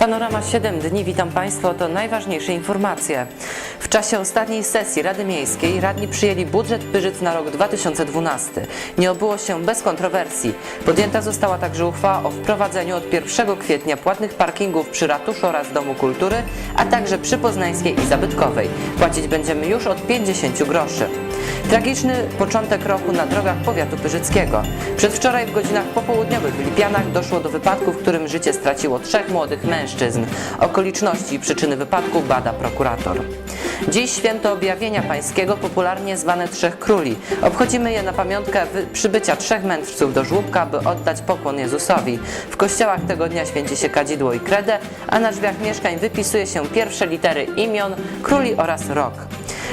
Panorama 7 dni, witam Państwa, to najważniejsze informacje. Czasie ostatniej sesji Rady Miejskiej radni przyjęli budżet Pyrzyc na rok 2012. Nie obyło się bez kontrowersji. Podjęta została także uchwała o wprowadzeniu od 1 kwietnia płatnych parkingów przy ratuszu oraz Domu Kultury, a także przy Poznańskiej i Zabytkowej. Płacić będziemy już od 50 groszy. Tragiczny początek roku na drogach powiatu pyrzyckiego. Przedwczoraj w godzinach popołudniowych w Lipianach doszło do wypadku, w którym życie straciło trzech młodych mężczyzn. Okoliczności i przyczyny wypadku bada prokurator. Dziś święto objawienia pańskiego, popularnie zwane Trzech Króli. Obchodzimy je na pamiątkę przybycia trzech mędrców do żłóbka, by oddać pokłon Jezusowi. W kościołach tego dnia święci się kadzidło i kredę, a na drzwiach mieszkań wypisuje się pierwsze litery imion króli oraz rok.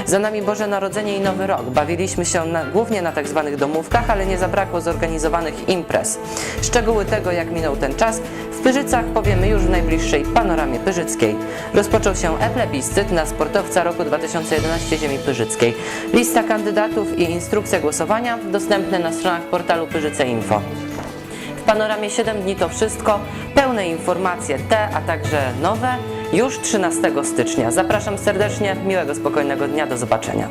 Za nami Boże Narodzenie i Nowy Rok. Bawiliśmy się na, głównie na tak zwanych domówkach, ale nie zabrakło zorganizowanych imprez. Szczegóły tego, jak minął ten czas, Pyrzycach powiemy już w najbliższej panoramie pyrzyckiej. Rozpoczął się e-plebiscyt na sportowca roku 2011 ziemi pyrzyckiej. Lista kandydatów i instrukcja głosowania dostępne na stronach portalu Pyrzyce Info. W panoramie 7 dni to wszystko. Pełne informacje te, a także nowe już 13 stycznia. Zapraszam serdecznie. Miłego, spokojnego dnia. Do zobaczenia.